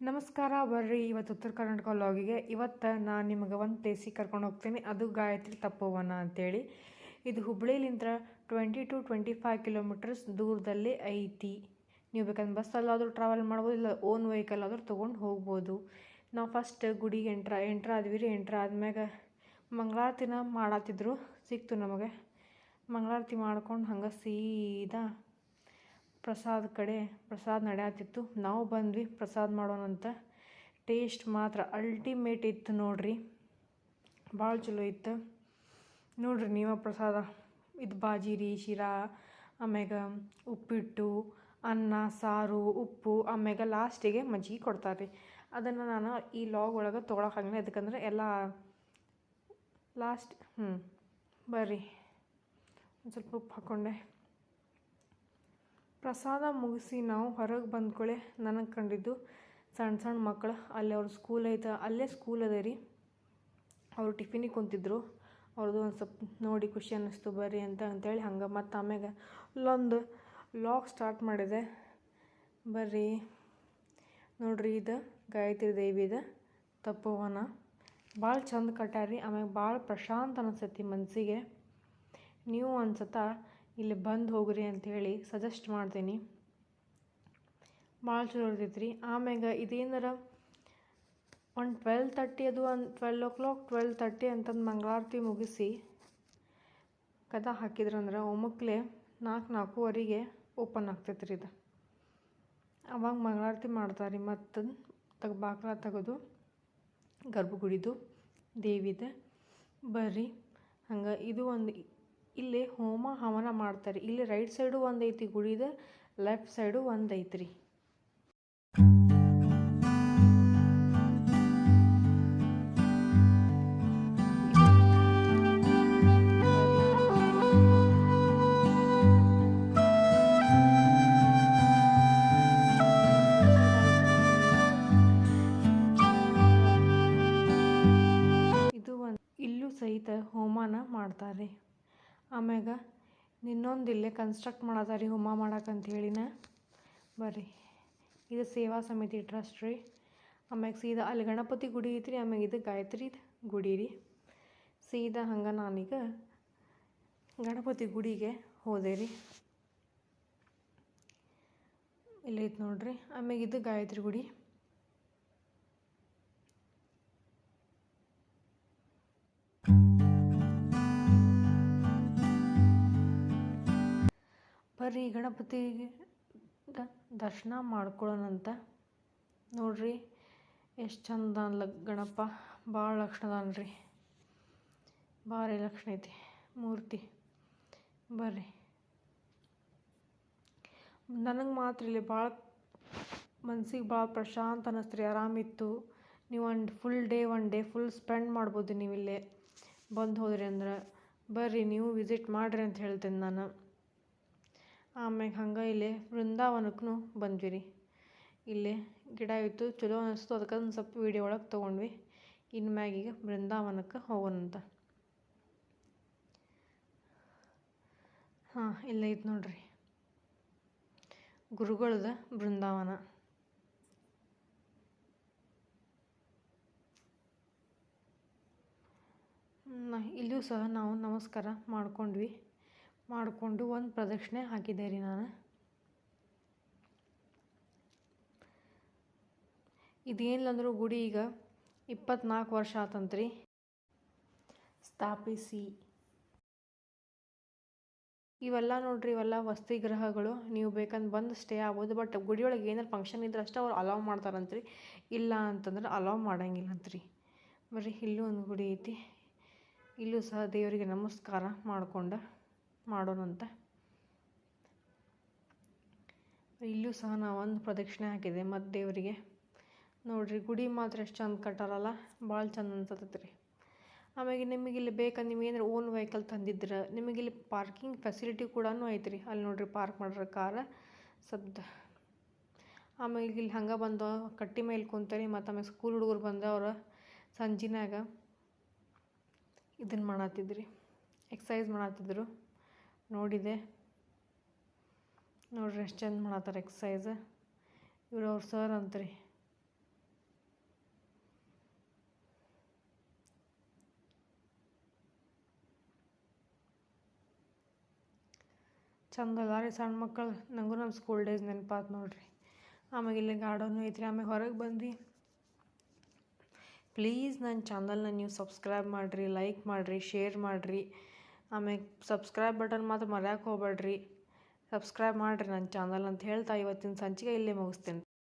ನಮಸ್ಕಾರ ಬರ್ರಿ. ಇವತ್ತು ಉತ್ತರ ಕರ್ನಾಟಕ ಲಾಗಿಗೆ ಇವತ್ತು ನಾನು ನಿಮಗೆ ಒಂದು ಪ್ಲೇಸಿಗೆ ಕರ್ಕೊಂಡು ಹೋಗ್ತೀನಿ. ಅದು ಗಾಯತ್ರಿ ತಪ್ಪೋವನ ಅಂತೇಳಿ. ಇದು ಹುಬ್ಳಿಲಿಂದ twenty two twenty five kilometres ದೂರದಲ್ಲಿ ಐತಿ. ನೀವು ಬೇಕಂದ್ರೆ ಬಸ್ಸಲ್ಲಾದರೂ ಟ್ರಾವೆಲ್ ಮಾಡ್ಬೋದು, ಇಲ್ಲ ಓನ್ ವೆಹಿಕಲ್ ಆದರೂ ತೊಗೊಂಡು ಹೋಗ್ಬೋದು. ನಾವು ಫಸ್ಟ್ ಗುಡಿಗೆ ಎಂಟ್ರ ಎಂಟ್ರ್ ಆದ್ವಿ ರೀ. ಎಂಟ್ರ್ ಆದ್ಮ್ಯಾಗ ಮಂಗಳಾರತಿನ ಮಾಡತ್ತಿದ್ರು ಸಿಕ್ತು ನಮಗೆ. ಮಂಗಳಾರತಿ ಮಾಡ್ಕೊಂಡು ಹಂಗೆ ಸೀದಾ ಪ್ರಸಾದ ಕಡೆ ಪ್ರಸಾದ ನಡೆಯತ್ತಿತ್ತು. ನಾವು ಬಂದ್ವಿ ಪ್ರಸಾದ ಮಾಡೋಣಂತ ಟೇಸ್ಟ್ ಮಾತ್ರ ಅಲ್ಟಿಮೇಟ್ ಇತ್ತು ನೋಡ್ರಿ. ಭಾಳ ಚಲೋ ಇತ್ತು. ನೋಡ್ರಿ ನೀವ ಪ್ರಸಾದ. ಇದು ಬಾಜಿರಿ ಶಿರಾ, ಆಮ್ಯಾಗ ಉಪ್ಪಿಟ್ಟು, ಅನ್ನ, ಸಾರು, ಉಪ್ಪು, ಆಮ್ಯಾಗ ಲಾಸ್ಟಿಗೆ ಮಜ್ಜಿಗೆ ಕೊಡ್ತಾರೆ ರೀ ಅದನ್ನು ನಾನು ಈ ಲಾಗ್ ಒಳಗೆ ತೊಗೊಳಕ್ಕಾಗಿಲ್ಲ ಯಾಕಂದ್ರೆ ಎಲ್ಲ ಲಾಸ್ಟ್ ಹ್ಞೂ ಬರ್ರಿ. ಒಂದು ಸ್ವಲ್ಪ ಉಪ್ಪು ಹಾಕ್ಕೊಂಡೆ ಪ್ರಸಾದ ಮುಗಿಸಿ ನಾವು ಹೊರಗೆ ಬಂದ್ಕೊಳ್ಳೆ ನನಗೆ ಕಂಡಿದ್ದು ಸಣ್ಣ ಸಣ್ಣ ಮಕ್ಕಳು ಅಲ್ಲಿ ಅವ್ರ ಸ್ಕೂಲ್ ಐತೆ, ಅಲ್ಲೇ ಸ್ಕೂಲ್ ಅದ ರೀ. ಅವರು ಟಿಫಿನಿಗೆ ಕುಂತಿದ್ರು. ಅವ್ರದ್ದು ಒಂದು ಸ್ವಲ್ಪ ನೋಡಿ ಖುಷಿ ಅನ್ನಿಸ್ತು, ಬರ್ರಿ ಅಂತ ಅಂತೇಳಿ ಹಂಗೆ ಮತ್ತು ಆಮ್ಯಾಗೆ ಅಲ್ಲೊಂದು ಲಾಗ್ ಸ್ಟಾರ್ಟ್ ಮಾಡಿದೆ. ಬರ್ರಿ. ನೋಡ್ರಿ ಇದು ಗಾಯತ್ರಿ ದೇವಿದ ತಪೋವನ. ಭಾಳ ಚಂದ ಕಟ್ಟಾರಿ ಆಮ್ಯಾಗ ಭಾಳ ಪ್ರಶಾಂತ ಅನಿಸ್ತೈತಿ ಮನಸ್ಸಿಗೆ ನೀವು ಅನ್ಸತ್ತ ಇಲ್ಲಿ ಬಂದು ಹೋಗ್ರಿ ಅಂಥೇಳಿ ಸಜೆಸ್ಟ್ ಮಾಡ್ತೀನಿ. ಭಾಳ ಚಲೋ ಇರ್ತೈತೆ ರೀ ಆಮ್ಯಾಗ ಇದೇನಾರ ಒಂದು ಟ್ವೆಲ್ ತರ್ಟಿ ಅದು ಒಂದು twelve o'clock twelve thirty ಅಂತಂದು ಮಂಗಳಾರತಿ ಮುಗಿಸಿ ಕದ ಹಾಕಿದ್ರಂದ್ರೆ ಒಮ್ಮಕ್ಲೆ ನಾಲ್ಕು ನಾಲ್ಕೂವರೆಗೆ ಓಪನ್ ಆಗ್ತೈತೆ ರೀ ಇದು. ಅವಾಗ ಮಂಗಳಾರತಿ ಮಾಡ್ತಾರೆ ರೀ ಮತ್ತು ತಗ ಬಾಕ್ಲ ತೆಗೆದು ಗರ್ಭಗುಡಿದು ದೇವಿದ ಬರ್ರಿ. ಹಂಗೆ ಇದು ಒಂದು ಇಲ್ಲಿ ಹೋಮ ಹವನ ಮಾಡ್ತಾರೆ. ಇಲ್ಲಿ ರೈಟ್ ಸೈಡು ಒಂದು ಐತಿ ಗುಡಿದ ಲೆಫ್ಟ್ ಸೈಡು ಒಂದು ಐತ್ರಿ ಇದು ಒಂದು ಇಲ್ಲೂ ಸಹಿತ ಹೋಮನ ಮಾಡ್ತಾರೆ. ಆಮ್ಯಾಗ ಇನ್ನೊಂದು ಇಲ್ಲೇ ಕನ್ಸ್ಟ್ರಕ್ಟ್ ಮಾಡತ್ತಾರ ಹೋಮ ಮಾಡಕ್ಕೆ ಹೇಳಿನ. ಬರ್ರಿ. ಇದು ಸೇವಾ ಸಮಿತಿ ಟ್ರಸ್ಟ್ ರೀ. ಆಮ್ಯಾಗ ಸೀದಾ ಅಲ್ಲಿ ಗಣಪತಿ ಗುಡಿ ಐತ್ರಿ, ಆಮ್ಯಾಗ ಇದು ಗಾಯತ್ರಿ ಗುಡಿ ರೀ. ಸೀದಾ ಹಂಗೆ ನಾನೀಗ ಗಣಪತಿ ಗುಡಿಗೆ ಹೋದೆ ರೀ. ಇಲ್ಲೈತೆ ನೋಡ್ರಿ. ಆಮ್ಯಾಗ ಇದು ಗಾಯತ್ರಿ ಗುಡಿ. ಬರ್ರಿ ಗಣಪತಿ ದರ್ಶನ ಮಾಡ್ಕೊಳ್ಳೋಣಂತ ನೋಡ್ರಿ ಎಷ್ಟು ಚಂದ ಅನ್ಲ ಗಣಪ ಭಾಳ ಲಕ್ಷಣ ರೀ. ಭಾರಿ ಲಕ್ಷಣ ಐತಿ, ಮೂರ್ತಿ. ಬರ್ರಿ. ನನಗೆ ಮಾತ್ರ ಇಲ್ಲಿ ಭಾಳ ಮನ್ಸಿಗೆ ಭಾಳ ಪ್ರಶಾಂತ ಅನ್ನಿಸ್ತು ರೀ ಆರಾಮಿತ್ತು. ನೀವು ಒಂದು full day one day full spend ಮಾಡ್ಬೋದು ನೀವು ಇಲ್ಲೇ ಬಂದು ಹೋದ್ರಿ ಅಂದ್ರೆ. ಬರ್ರಿ, ನೀವು ವಿಸಿಟ್ ಮಾಡಿರಿ ಅಂತ ಹೇಳ್ತೇನೆ ನಾನು. ಆಮ್ಯಾಗ ಹಂಗೆ ಇಲ್ಲೇ ಬೃಂದಾವನಕ್ಕೂ ಬಂದ್ವಿ ರೀ ಇಲ್ಲೇ ಗಿಡ ಇತ್ತು, ಚಲೋ ಅನಿಸ್ತು. ಅದಕ್ಕೆ ಒಂದು ಸ್ವಲ್ಪ ವೀಡಿಯೋ ಒಳಗೆ ತೊಗೊಂಡ್ವಿ. ಇನ್ನು ಮ್ಯಾಗೀಗ ಬೃಂದಾವನಕ್ಕೆ ಹೋಗೋಣಂತ ಹಾಂ, ಇಲ್ಲ ಇತ್ತು ನೋಡ್ರಿ. ಗುರುಗಳದ ಬೃಂದಾವನ ಇಲ್ಲೂ ಸಹ ನಾವು ನಮಸ್ಕಾರ ಮಾಡ್ಕೊಂಡ್ವಿ. ಮಾಡಿಕೊಂಡು ಒಂದು ಪ್ರದಕ್ಷಿಣೆ ಹಾಕಿದೆ ರೀ ನಾನು. ಇದೇನಿಲ್ಲಂದ್ರೂ ಗುಡಿ ಈಗ ಇಪ್ಪತ್ನಾಲ್ಕು ವರ್ಷ ಆತಂತ್ರಿ ಸ್ಥಾಪಿಸಿ. ಇವೆಲ್ಲ ನೋಡ್ರಿ, ಇವೆಲ್ಲ ವಸತಿ ಗ್ರಹಗಳು ನೀವು ಬೇಕಂದ್ರೆ ಬಂದು ಸ್ಟೇ ಆಗ್ಬೋದು ಬಟ್ ಗುಡಿಯೊಳಗೆ ಏನಾರು ಫಂಕ್ಷನ್ ಇದ್ರೆ ಅಷ್ಟೇ ಅವ್ರು ಅಲೋವ್ ಮಾಡ್ತಾರಂತ್ರಿ ಇಲ್ಲ ಅಂತಂದ್ರೆ ಅಲೋವ್ ಮಾಡಂಗಿಲ್ಲಂತ್ರಿ ಬರ್ರಿ, ಇಲ್ಲೂ ಒಂದು ಗುಡಿ ಐತಿ. ಇಲ್ಲೂ ಸಹ ದೇವರಿಗೆ ನಮಸ್ಕಾರ ಮಾಡ್ಕೊಂಡು ಮಾಡೋಣಂತ. ಇಲ್ಲೂ ಸಹ ನಾವು ಒಂದು ಪ್ರದಕ್ಷಿಣೆ ಹಾಕಿದೆ ಮತ್ತು ದೇವರಿಗೆ. ನೋಡಿರಿ, ಗುಡಿ ಮಾತ್ರ ಎಷ್ಟು ಚಂದ ಕಟ್ಟಾರಲ್ಲ ಭಾಳ ಚಂದ ಅನ್ಸತ್ತೈತೆ ರೀ ಆಮೇಲೆ ನಿಮಗೆ ಇಲ್ಲಿ ಬೇಕಂದ್ರೆ ನೀವು ಏನಾರು ಓನ್ ವೆಹಿಕಲ್ ತಂದಿದ್ರೆ, ನಿಮಗೆ ಇಲ್ಲಿ ಪಾರ್ಕಿಂಗ್ ಫೆಸಿಲಿಟಿ ಕೂಡ ಐತೆ ರೀ ಅಲ್ಲಿ ನೋಡಿರಿ ಪಾರ್ಕ್ ಮಾಡ್ರೆ ಕಾರ ಸದ್ದ. ಆಮೇಲೆ ಇಲ್ಲಿ ಹಂಗೆ ಬಂದು, ಕಟ್ಟಿ ಮೇಲೆ ಕುಂತಾರೆ ಮತ್ತು ಆಮೇಲೆ ಸ್ಕೂಲ್ ಹುಡುಗರು ಬಂದವ್ರು ಸಂಜಿನಾಗ ಇದನ್ನು ಮಾಡತ್ತಿದ್ರಿ ಎಕ್ಸಸೈಸ್ ಮಾಡತ್ತಿದ್ರು ನೋಡಿದೆ. ನೋಡ್ರಿ ಎಷ್ಟು ಚೆಂದ ಮಾಡತ್ತಾರೆ ಎಕ್ಸಸೈಸ್ ಇವ್ರು ಅವ್ರ ಸರ್ ಅಂತ್ರಿ. ಚಂದ ಅಲ್ಲ ರೀ ಸಣ್ಣ ಮಕ್ಕಳು ನನಗೂ ನಮ್ಮ ಸ್ಕೂಲ್ ಡೇಸ್ ನೆನಪಾತು ನೋಡ್ರಿ. ಆಮೇಲೆ ಇಲ್ಲಿ ಗಾರ್ಡನು ಐತ್ರಿ. ಆಮೇಲೆ ಹೊರಗೆ ಬಂದು ಪ್ಲೀಸ್ ನನ್ನ ಚಾನಲ್ನ ನೀವು ಸಬ್ಸ್ಕ್ರೈಬ್ ಮಾಡಿರಿ ಲೈಕ್ ಮಾಡಿರಿ ಶೇರ್ ಮಾಡಿರಿ. ಆಮ್ಯಾಗ ಸಬ್ಸ್ಕ್ರೈಬ್ ಬಟನ್ ಮಾತ್ರ ಮರ್ಯಾಕೆ ಹೋಗಬೇಡ್ರಿ. ಸಬ್ಸ್ಕ್ರೈಬ್ ಮಾಡಿರಿ ನನ್ನ ಚಾನಲ್ ಅಂತ ಹೇಳ್ತಾ ಇವತ್ತಿನ ಸಂಚಿಕೆ ಇಲ್ಲೇ ಮುಗಿಸ್ತೇನೆ.